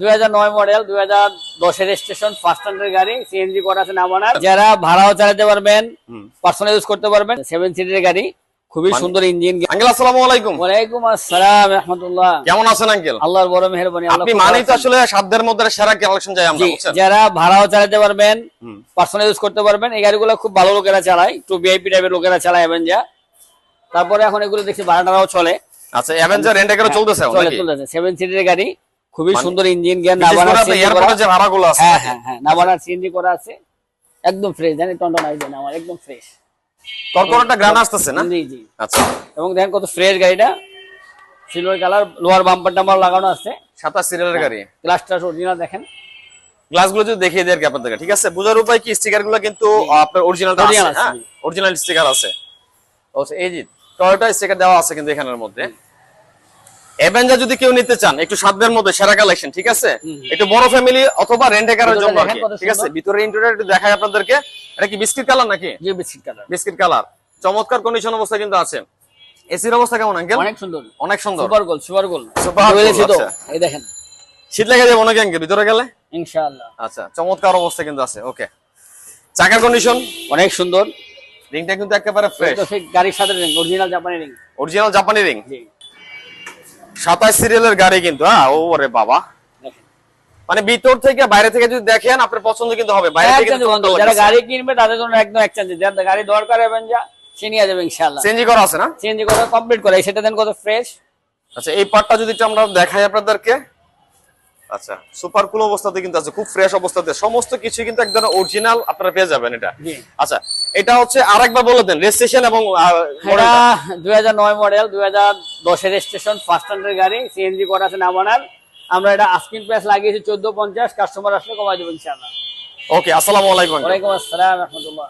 দুই হাজার নয় মডেল দুই হাজার দশের স্টেশন ফার্স্ট স্ট্যান্ডার্ড গাড়ি সিএনজি করা আছে নামানার। যারা ভাড়াও চালাতে পারবেন পার্সোনাল ইউজ করতে পারবেন সেভেন সিটের গাড়ি খুবই মানে- সুন্দর ইঞ্জিন আঙ্কেল আসসালামু আলাইকুম। ওয়ালাইকুম আসসালাম রহমতুল্লাহ। কেমন আছেন আঙ্কেল? আল্লাহর বড় মেহরবানি আপনি মানেই তো আসলে সাধ্যের মধ্যে সেরা কালেকশন চাই আমরা বুঝছেন? যারা ভাড়াও চালাতে পারবেন পার্সোনাল ইউজ করতে পারবেন এই গাড়িগুলো খুব ভালো লোকেরা চালায় একটু ভিআইপি টাইপের লোকেরা চালায় অ্যাভেঞ্জা তারপরে এখন এগুলো দেখছি ভাড়াটাও চলে। আচ্ছা অ্যাভেঞ্জার রেন্ট এগারো চলতেছে? চলতেছে। সেভেন সিটের গাড়ি খুবই মানে- সুন্দর ইঞ্জিন বিশেষ করে নাবানার করা। আছে হ্যাঁ হ্যাঁ হ্যাঁ নাবানার সিএনজি করা আছে। একদম ফ্রেশ জানি টন্টন আসবে না আমার একদম ফ্রেশ কর্কর একটা গ্রান আসতেছে না? জি জি। আচ্ছা। এবং দেখেন কত ফ্রেশ গাড়িটা। সিলভার কালার লোয়ার বাম্পার টাম্পার লাগানো আছে। সাতাশ সিরিয়ালের গাড়ি। গ্লাসটা অরিজিনাল দেখেন। গ্লাসগুলো যদি দেখিয়ে দেয় আর কি আপনাদেরকে ঠিক আছে? বোঝার উপায় কি? স্টিকারগুলো কিন্তু আপনার অরিজিনাল আছে হ্যাঁ? অরিজিনাল স্টিকার আছে। এই যে টয়োটা স্টিকার দেওয়া আছে কিন্তু এখানের মধ্যে। অ্যাভেঞ্জার যদি কেউ নিতে চান একটু সাধ্যের মধ্যে সেরা কালেকশন ঠিক আছে? একটু বড় ফ্যামিলি অথবা রেন্ট একারের জন্য ঠিক আছে? ভিতরে ইন্টেরিয়র একটু দেখাই আপনাদেরকে। এটা কি বিস্কিট কালার নাকি? যে বিস্কিট কালার বিস্কিট কালার চমৎকার কন্ডিশন অবস্থা কিন্তু আছে। এসির অবস্থা কেমন আঙ্কেল অনেক সুন্দর। অনেক সুন্দর। Super goal super goal. বলেছি তো। আচ্ছা। এই দেখেন। শীত লেগে যাবে অনেক আঙ্কেল ভিতরে গেলে? ইনশাআল্লাহ। আচ্ছা চমৎকার অবস্থা কিন্তু আছে ওকে চাকার কন্ডিশন অনেক সুন্দর। রিংটা কিন্তু একেবারে ফ্রেশ গাড়ির সাথে রিং অরিজিনাল জাপানি রিং অরিজিনাল জাপানি রিং জি। সাতাশ সিরিয়ালের গাড়ি কিন্তু হ্যাঁ? ওরে বাবা। মানে ভিতর থেকে বাইরে থেকে যদি দেখেন আপনার পছন্দ কিন্তু হবে। বাইরে থেকে যারা গাড়ি কিনবে তাদের জন্য একদম একচেঞ্জ। যার গাড়ি দরকার হবে যা সে নিয়ে যাবে ইনশাআল্লাহ। চেঞ্জ করা আছে না? চেঞ্জ করে কমপ্লিট করে। সেটা দেন কত ফ্রেশ আচ্ছা এই পার্টটা যদি আমরা দেখাই আপনাদেরকে। আচ্ছা সুপার কুল অবস্থাতে কিন্তু আছে খুব ফ্রেশ অবস্থাতে। সমস্ত কিছু কিন্তু একদম অরিজিনাল আপনারা পেয়ে যাবেন এটা। আচ্ছা এটা হচ্ছে আরেকবার বলে দেন রেজিস্ট্রেশন এবং এটা মডেলটা। দুই হাজার নয় মডেল দুই হাজার দশের স্টেশন ফার্স্ট হ্যান্ডের গাড়ি সিএনজি করা আছে না বানার। আমরা এটা আস্কিং প্রাইস লাগিয়েছি চোদ্দ পঞ্চাশ কাস্টমার আসলে কমাই দেব ইনশাআল্লাহ। ওকে আসসালামু আলাইকুম। ওয়া আলাইকুম আসসালাম রহমতুল্লাহ।